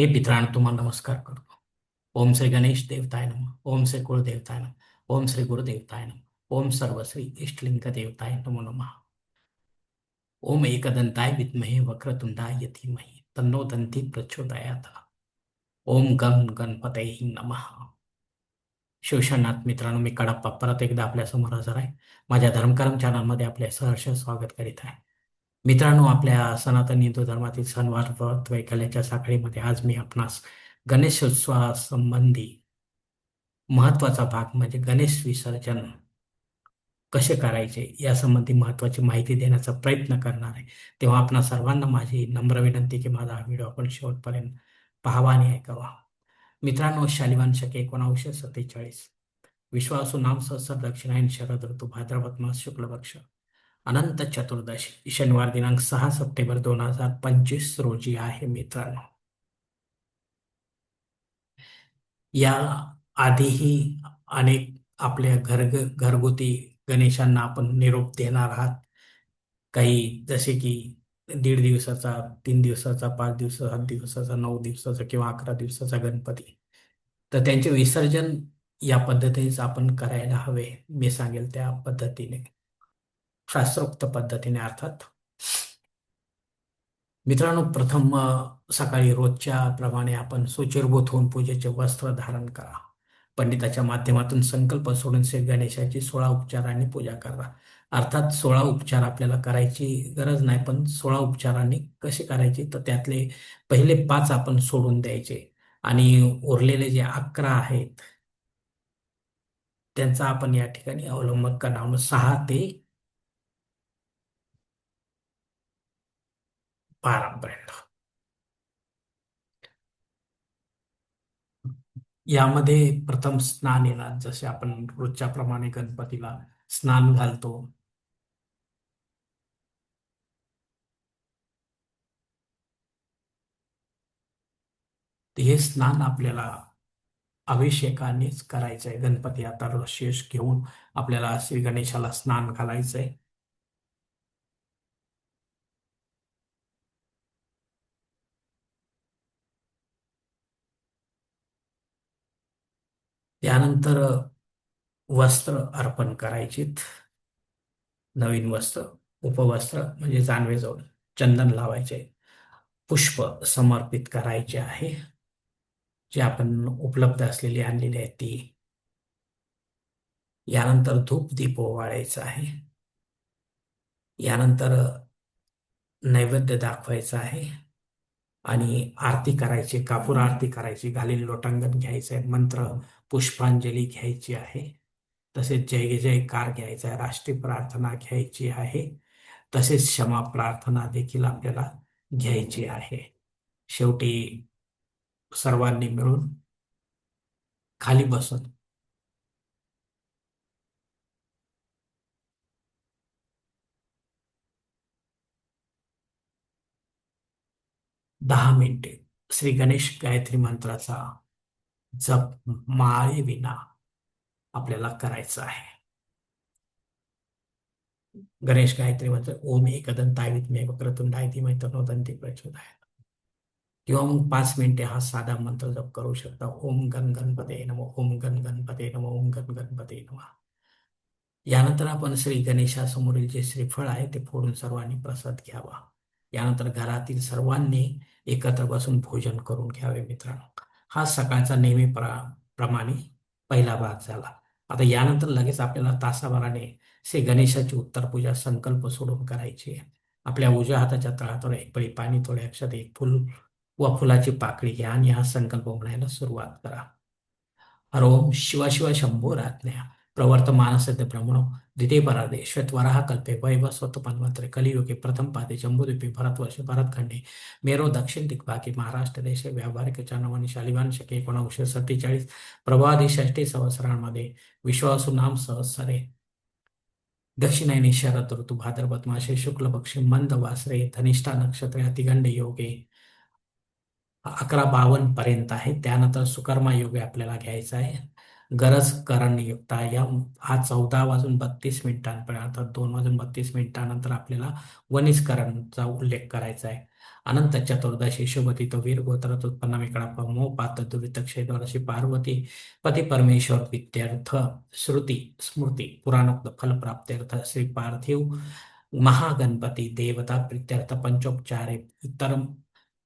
हे मित्रांनो तुम्हाला नमस्कार करतो. ओम श्री गणेश देवताय नम. ओम श्री कुळदेवताय नम. ओम श्री गुरुदेवताय नम. ओम सर्वश्री इष्टलिंग देवताय नमो नमः. ओम एकदंताय विद्महे वक्रतुंडाय यतीमहे तन्नो दंती प्रचोदयात. ओम गण गणपते नमः. शिवशनाथ मित्रांनो मी कडप्पा परत एकदा आपल्यासमोर हजर आहे. माझ्या धर्मकरम चॅनलमध्ये आपले सहर्ष स्वागत करीत आहे. मित्रांनो आपल्या सनातन हिंदू धर्मातील सणवार व्रत वैकल्याच्या साखळीमध्ये आज मी आपणास गणेशोत्सवासंबंधी महत्त्वाचा भाग म्हणजे गणेश विसर्जन कसे करायचे यासंबंधी महत्वाची माहिती देण्याचा प्रयत्न करणार आहे. तेव्हा आपणा सर्वांना माझी नम्र विनंती की माझा हा व्हिडिओ आपण शेवटपर्यंत पाहावा आणि ऐकावा. मित्रांनो शालिवान शके एकोणावीसशे सत्तेचाळीस. विश्वासू नाम सहस्र दक्षिणायन शरद ऋतू भाद्रपद मास शुक्ल पक्ष. अनंत चतुर्दशी शनिवार दिनांक सहा सप्टेंबर दोन हजार पंचवीस रोजी आहे मित्रांनो. या आधीही अनेक आपल्या घर घरगुती गणेशांना आपण निरोप देणार आहात. काही जसे की दीड दिवसाचा तीन दिवसाचा पाच दिवसाचा सात दिवसाचा नऊ दिवसाचा किंवा अकरा दिवसाचा गणपती. तर त्यांचे विसर्जन या पद्धतीनेच आपण करायला हवे मी सांगेल त्या पद्धतीने. शास्त्रोक्त पद्धतीने अर्थात. मित्रांनो प्रथम सकाळी रोजच्या प्रमाणे आपण सुचिरभूत होऊन पूजेचे वस्त्र धारण करा. पंडिताच्या माध्यमातून संकल्प सोडून श्री गणेशाची सोळा उपचारांनी पूजा करा. अर्थात सोळा उपचार आपल्याला करायची गरज नाही पण सोळा उपचारांनी कसे करायचे तर त्यातले पहिले पाच आपण सोडून द्यायचे. आणि उरलेले जे अकरा आहेत त्यांचा आपण या ठिकाणी अवलंबन करणार सहा ते बारापर्यंत यामध्ये प्रथम स्नान येणार जसे आपण रोजच्या प्रमाणे गणपतीला स्नान घालतो. हे स्नान आपल्याला अभिषेकानेच करायचंय. गणपती आता शेष घेऊन आपल्याला श्री गणेशाला स्नान घालायचंय. त्यानंतर वस्त्र अर्पण करायचीत. नवीन वस्त्र उपवस्त्र म्हणजे जानवे जाऊन चंदन लावायचे. पुष्प समर्पित करायचे आहे. जे आपण उपलब्ध असलेली आणलेली आहे ती. यानंतर धूप दीप ओवाळायचं आहे. यानंतर नैवेद्य दाखवायचं आहे. आणि आरती करायची कापूर आरती करायची घालील लोटांगण घ्यायचं आहे मंत्र पुष्पांजली घ्यायची आहे. तसेच जय जयकार घ्यायचा आहे राष्ट्रीय प्रार्थना घ्यायची आहे. तसेच क्षमा प्रार्थना देखील आपल्याला घ्यायची आहे. शेवटी सर्वांनी मिळून खाली बसून दहा मिनिटे. श्री गणेश गायत्री मंत्राचा जप माळे विना आपल्याला करायचं आहे. गणेश गायत्री मंत्र ओम एकदंताय विद्मे वक्रतुंडाय धीमहि तन्नो दंती प्रचोदयात किंवा मग पाच मिनिटे हा साधा मंत्र जप करू शकता. ओम गण गणपते नमो ओम गण गणपते नमो ओम गण गणपते नम. यानंतर आपण श्री गणेशासमोरील जे श्रीफळ आहे ते फोडून सर्वांनी प्रसाद घ्यावा. यानंतर घरातील सर्वांनी एकत्र बसून भोजन करून घ्यावे मित्रांनो. हा सकाळचा नेहमी प्रमाणे पहिला भाग झाला. आता यानंतर लगेच आपल्याला तासाभराने श्री गणेशाची उत्तर पूजा संकल्प सोडून करायची आहे. आपल्या उजव्या हाताच्या तळातून एक पळी पाणी थोडे अक्षर एक फुल व फुलाची पाकळी घ्या आणि हा संकल्प म्हणायला सुरुवात करा. हरोम शिवा शंभो रात्न्या प्रवर्तमानस्य ब्रह्मणो द्वितीय परादे कल्पे वैव स्वतपन्वन्तरे कलियुगे प्रथम पादे जम्बूद्वीपे भरतवर्ष भरतखंडे मेरो दक्षिण दिग्भागे महाराष्ट्र देशे व्यावहारिक चानवानी शालिवान शके सत्तेचाळीस प्रभादी षष्टी संवत्सरांमध्ये विश्वासू नाम सहस्रे दक्षिणायनी शरद ऋतू भाद्रपद मासे शुक्ल पक्षी मंद वासरे धनिष्ठा नक्षत्रे अतिगंड योगे अकरा बावन्न पर्यंत आहे. त्यानंतर सुकर्मा योगे आपल्याला घ्यायचा आहे. गरज करणयुक्ता या हा चौदा वाजून बत्तीस मिनिटांपर्यंत दोन वाजून बत्तीस मिनिटानंतर आपल्याला वनिस्करणचा उल्लेख करायचा आहे. अनंत चतुर्दशी शुभती तो वीर गोत्रात उत्पन्न विकळाप मो पात दुरित पार्वती पती परमेश्वर विद्यार्थ श्रुती स्मृती पुराणोक्त फलप्राप्त्यर्थ श्री पार्थिव महागणपती देवता प्रित्यर्थ पंचोपचारे उत्तर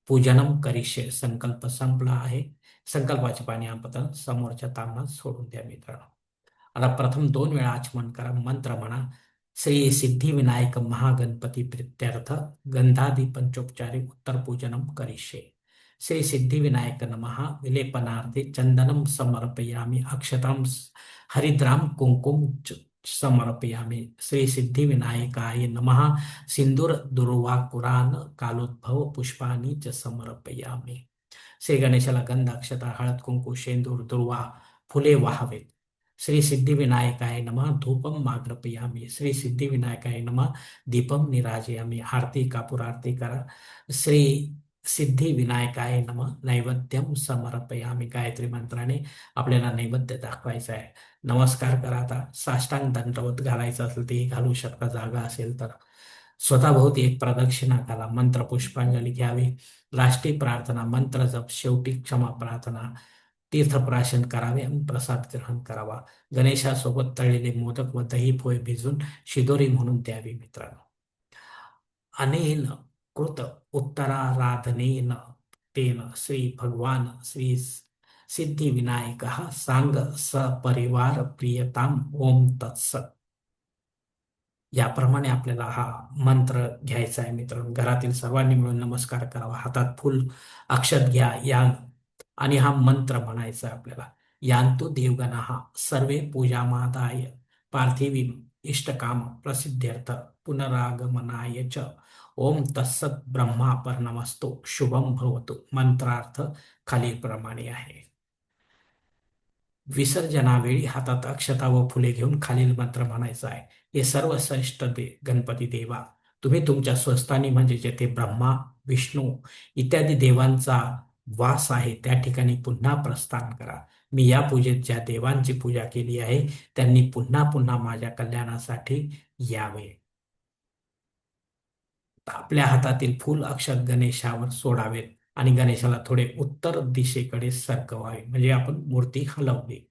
पूजनम करिष्य संकल्प संपला आहे. संकल्पाचे पाणी आपण समोरच्या तांबणात सोडून द्या मित्रांनो. आता प्रथम दोन वेळा आचमन करा मंत्र म्हणा. श्री सिद्धिविनायक महागणपती प्रित्यर्थ गंधादी पंचोपचारी उत्तर पूजनम करिष्ये. श्री सिद्धिविनायक नमः विलेपनार्थे चंदनम समर्पयामी अक्षताम हरिद्राम कुंकुम समर्पयामी. श्री सिद्धिविनायकाय नमः सिंदूर दुर्वा कुरान कालोद्भव पुष्पाणी च समर्पयामी. श्री गणेशाला गंध अक्षता हळद कुंकू शेंदूर दुर्वा फुले वाहावेत श्री सिद्धिविनायकाय नमः धूपम माग्रपयामी श्री सिद्धिविनायकाय नमा दीपम निराजयामी आरती कापूर आरती करा श्री सिद्धिविनायकाय नम नैवेद्यम समर्पयामी गायत्री मंत्राने आपल्याला नैवेद्य दाखवायचं आहे नमस्कार करा आता साष्टांग दंडवत घालायचं असेल तेही घालू शकता जागा असेल तर स्वतःभोवती एक प्रदक्षिणा घाला मंत्र पुष्पांजली घ्यावी लाष्टी प्रार्थना मंत्र जप शेवटी क्षमा प्रार्थना तीर्थप्राशन करावे आणि प्रसाद ग्रहण करावा. गणेशासोबत तळलेले मोदक व दही पोहे भिजून शिदोरी म्हणून द्यावी मित्रांनो. अनेन कृत उत्तराराधनेन तेन श्री भगवान श्री सिद्धिविनायक सांग सपरिवार प्रियताम ओम तत्सत. याप्रमाणे आपल्याला हा मंत्र घ्यायचा आहे मित्र घरातील सर्वांनी मिळून नमस्कार करावा. हातात फुल अक्षत घ्या या आणि हा मंत्र म्हणायचा आपल्याला. यांतो देवगणा सर्वे पूजामादाय पार्थिवी इष्टकाम प्रसिद्ध्यर्थ पुनरागमनाय च. ओम तत्सत ब्रह्मापर्णमस्तो शुभम भवतो. मंत्रार्थ खालीलप्रमाणे आहे. विसर्जनावेळी हातात अक्षता व फुले घेऊन खालील मंत्र म्हणायचा आहे. हे सर्व श्रेष्ठ दे गणपती देवा. तुम्ही तुमच्या स्वस्थानी म्हणजे जेथे ब्रह्मा विष्णू इत्यादी देवांचा वास आहे त्या ठिकाणी पुन्हा प्रस्थान करा. मी या पूजेत ज्या देवांची पूजा केली आहे त्यांनी पुन्हा पुन्हा माझ्या कल्याणासाठी यावे. आपल्या हातातील फूल अक्षर गणेशावर सोडावेत आणि गणेशाला थोडे उत्तर दिशेकडे सरकवावे. म्हणजे आपण मूर्ती हलवली.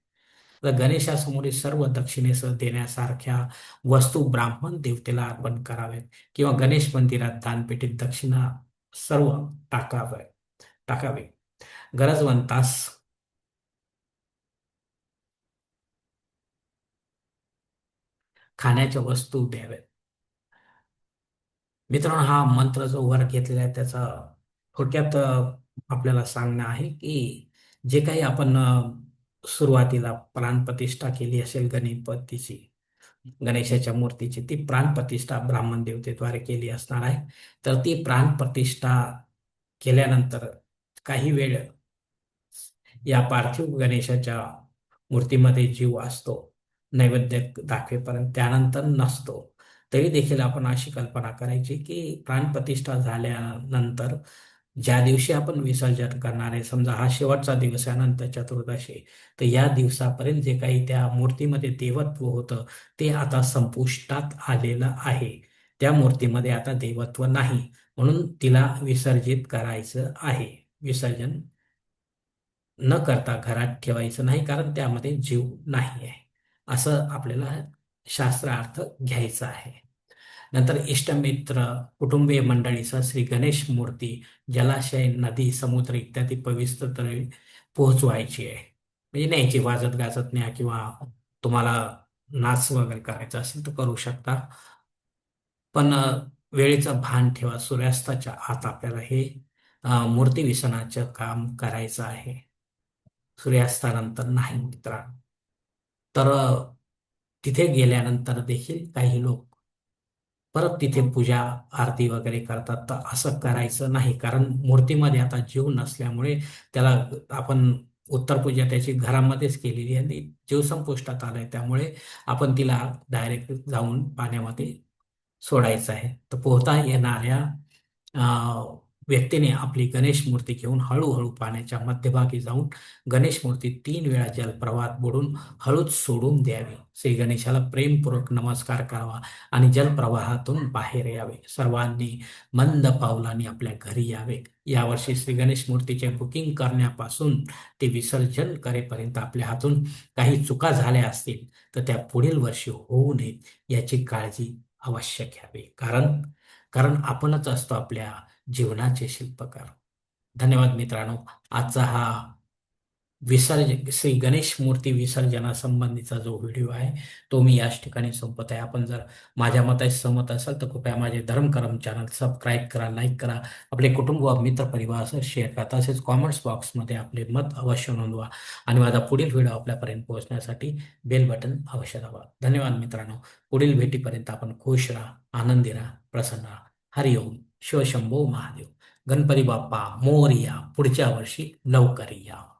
तर गणेशासमोरील सर्व दक्षिणेसह देण्यासारख्या वस्तू ब्राह्मण देवतेला अर्पण करावेत किंवा गणेश मंदिरात दानपेटीत दक्षिणा सर्व टाकावे टाकावे. गरजवंतास खाण्याच्या वस्तू द्याव्यात. मित्रांनो हा मंत्र जो वर घेतलेला आहे त्याचा थोडक्यात आपल्याला सांगणं आहे की जे काही आपण सुरुवातीला प्राणप्रतिष्ठा केली असेल गणपतीची गणेशाच्या मूर्तीची ती प्राणप्रतिष्ठा ब्राह्मण देवतेद्वारे केली असणार आहे. तर ती प्राणप्रतिष्ठा केल्यानंतर काही वेळ या पार्थिव गणेशाच्या मूर्तीमध्ये जीव असतो नैवेद्य दाखवेपर्यंत त्यानंतर नसतो. तरी देखील आपण अशी कल्पना करायची की प्राणप्रतिष्ठा झाल्यानंतर ज्या दिवशी आपण विसर्जन करणार आहे समजा हा शेवटचा दिवस आहे अनंत चतुर्दशी तर या दिवसापर्यंत जे काही त्या मूर्तीमध्ये देवत्व होतं ते आता संपुष्टात आलेलं आहे. त्या मूर्तीमध्ये आता देवत्व नाही. म्हणून तिला विसर्जित करायचं आहे. विसर्जन न करता घरात ठेवायचं नाही कारण त्यामध्ये जीव नाही आहे. असं आपल्याला शास्त्रार्थ घ्यायचा आहे. नंतर इष्टमित्र कुटुंबीय मंडळीसह श्री गणेश मूर्ती जलाशय नदी समुद्र इत्यादी पवित्र तळी पोहोचवायची आहे. म्हणजे न्यायची वाजत गाजत न्या किंवा तुम्हाला नाच वगैरे करायचा असेल तर करू शकता. पण वेळेचं भान ठेवा सूर्यास्ताच्या आत आपल्याला हे मूर्ती विसनाचं काम करायचं आहे. सूर्यास्तानंतर नाही मित्रा. तर तिथे गेल्यानंतर देखील काही लोक परत तिथे पूजा आरती वगैरे करतात. तर असं करायचं नाही. कारण मूर्तीमध्ये आता जीव नसल्यामुळे त्याला आपण उत्तर पूजा त्याची घरामध्येच केलेली आणि जीव संपुष्टात आलाय. त्यामुळे आपण तिला डायरेक्ट जाऊन पाण्यामध्ये सोडायचं आहे. तर पोहता येणाऱ्या व्यक्तीने आपली गणेश मूर्ती घेऊन हळूहळू पाण्याच्या मध्यभागी जाऊन गणेश मूर्ती तीन वेळा जलप्रवाहात बुडून हळूच सोडून द्यावी. श्री गणेशाला प्रेमपूर्वक नमस्कार करावा आणि जलप्रवाहातून बाहेर यावे. सर्वांनी मंद पावलांनी आपल्या घरी यावे. यावर्षी श्री गणेश मूर्तीचे बुकिंग करण्यापासून ते विसर्जन करेपर्यंत आपल्या हातून काही चुका झाल्या असतील तर त्या पुढील वर्षी होऊ नयेत याची काळजी अवश्य घ्यावी. कारण कारण आपणच असतो आपल्या जीवनाचे शिल्पकार. धन्यवाद मित्रांनो. आजचा हा विसर्जन श्री गणेश मूर्ती विसर्जनासंबंधीचा जो व्हिडिओ आहे तो मी याच ठिकाणी संपत आहे. आपण जर माझ्या मताशी सहमत असाल तर कृपया माझे धर्मकरम चॅनल सबस्क्राईब करा लाईक करा आपले कुटुंब व मित्र परिवार शेअर करा. तसेच कॉमेंट्स बॉक्समध्ये आपले मत अवश्य नोंदवा आणि माझा पुढील व्हिडिओ आपल्यापर्यंत पोहोचण्यासाठी बेल बटन अवश्य दाबा. धन्यवाद मित्रांनो. पुढील भेटीपर्यंत आपण खुश राहा आनंदी राहा प्रसन्न राहा. हरिओम. शिवशंभो महादेव. गणपती बाप्पा मोरया पुढच्या वर्षी लवकर या